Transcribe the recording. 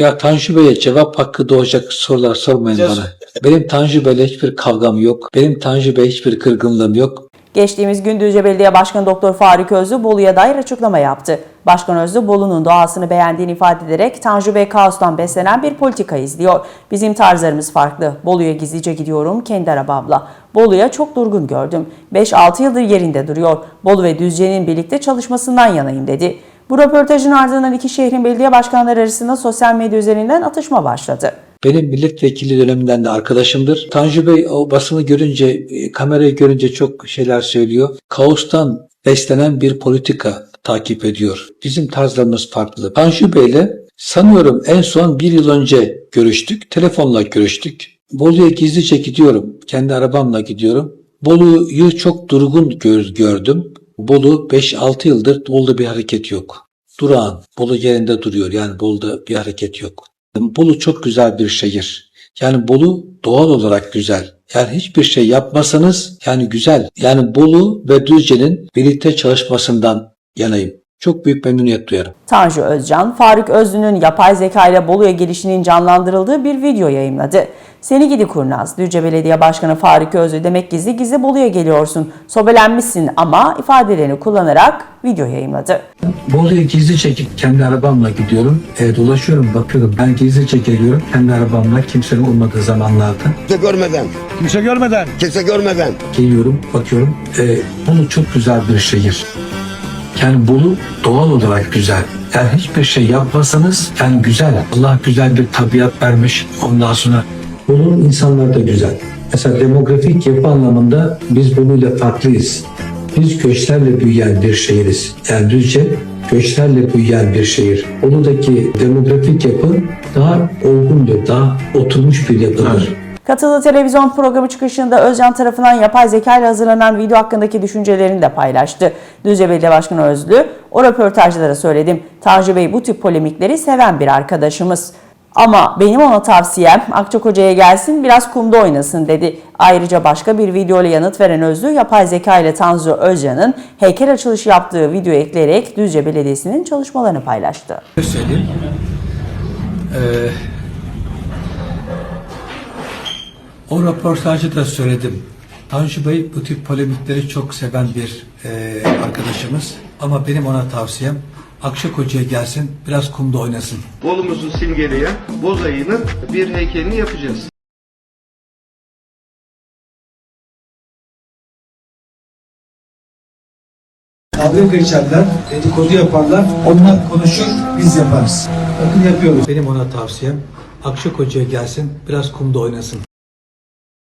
Ya Tanju Bey'e cevap hakkı doğacak sorular sormayın bana. Benim Tanju Bey'le hiçbir kavgam yok. Benim Tanju Bey'le hiçbir kırgınlığım yok. Geçtiğimiz gün Düzce Belediye Başkanı Doktor Faruk Özlü Bolu'ya dair açıklama yaptı. Başkan Özlü Bolu'nun doğasını beğendiğini ifade ederek Tanju Bey kaostan beslenen bir politika izliyor. Bizim tarzlarımız farklı. Bolu'ya gizlice gidiyorum kendi arabamla. Bolu'ya çok durgun gördüm. 5-6 yıldır yerinde duruyor. Bolu ve Düzce'nin birlikte çalışmasından yanayım dedi. Bu röportajın ardından iki şehrin belediye başkanları arasında sosyal medya üzerinden atışma başladı. Benim milletvekili döneminden de arkadaşımdır. Tanju Bey o basını görünce, e, kamerayı görünce çok şeyler söylüyor. Kaostan beslenen bir politika takip ediyor. Bizim tarzlarımız farklı. Tanju Bey'le sanıyorum en son bir yıl önce görüştük. Telefonla görüştük. Bolu'ya gizlice gidiyorum. Kendi arabamla gidiyorum. Bolu'yu çok durgun gör- gördüm. Bolu 5-6 yıldır Bolu'da bir hareket yok. Durağan. Bolu yerinde duruyor. Yani Bolu'da bir hareket yok. Bolu çok güzel bir şehir. Yani Bolu doğal olarak güzel. Yani hiçbir şey yapmasanız yani güzel. Yani Bolu ve Düzce'nin birlikte çalışmasından yanayım. Çok büyük memnuniyet duyarım. Tanju Özcan, Faruk Özlü'nün yapay zeka ile Bolu'ya gelişinin canlandırıldığı bir video yayımladı. Seni gidi kurnaz, Düzce Belediye Başkanı Faruk Özlü demek gizli gizli Bolu'ya geliyorsun, sobelenmişsin ama ifadelerini kullanarak video yayımladı. Bolu'ya gizli çekip kendi arabamla gidiyorum. E, dolaşıyorum, bakıyorum. Ben gizlice geliyorum kendi arabamla kimsenin olmadığı zamanlarda. Kimse görmeden, Kimse görmeden. kimse görmeden. Geliyorum, bakıyorum. E, Bolu çok güzel bir şehir. Yani Bolu doğal olarak güzel. Yani hiçbir şey yapmasanız yani güzel. Allah güzel bir tabiat vermiş. Ondan sonra Bolu'nun insanları da güzel. Mesela demografik yapı anlamında biz Bolu'yla farklıyız. Biz göçlerle büyüyen bir şehiriz. Yani Düzce göçlerle büyüyen bir şehir. Bolu'daki demografik yapı daha olgundur, daha oturmuş bir yapıdır. Katıldığı televizyon programı çıkışında Özcan tarafından yapay zeka ile hazırlanan video hakkındaki düşüncelerini de paylaştı. Düzce Belediye Başkanı Özlü, o röportajda da söyledim. Tanju Bey bu tip polemikleri seven bir arkadaşımız. Ama benim ona tavsiyem Akçakoca'ya gelsin biraz kumda oynasın dedi. Ayrıca başka bir video ile yanıt veren Özlü, yapay zeka ile Tanju Özcan'ın heykel açılışı yaptığı video ekleyerek Düzce Belediyesi'nin çalışmalarını paylaştı. söyleyeyim. Ee, o röportajda da söyledim. Tanju Bey bu tip polemikleri çok seven bir e, arkadaşımız. Ama benim ona tavsiyem Akşakoca'ya gelsin biraz kumda oynasın. Bolumuzu simgeleyen boz ayının bir heykelini yapacağız. Kavga geçerler, dedikodu yaparlar. Onlar konuşur, biz yaparız. Bakın yapıyoruz. Benim ona tavsiyem Akşakoca'ya gelsin biraz kumda oynasın.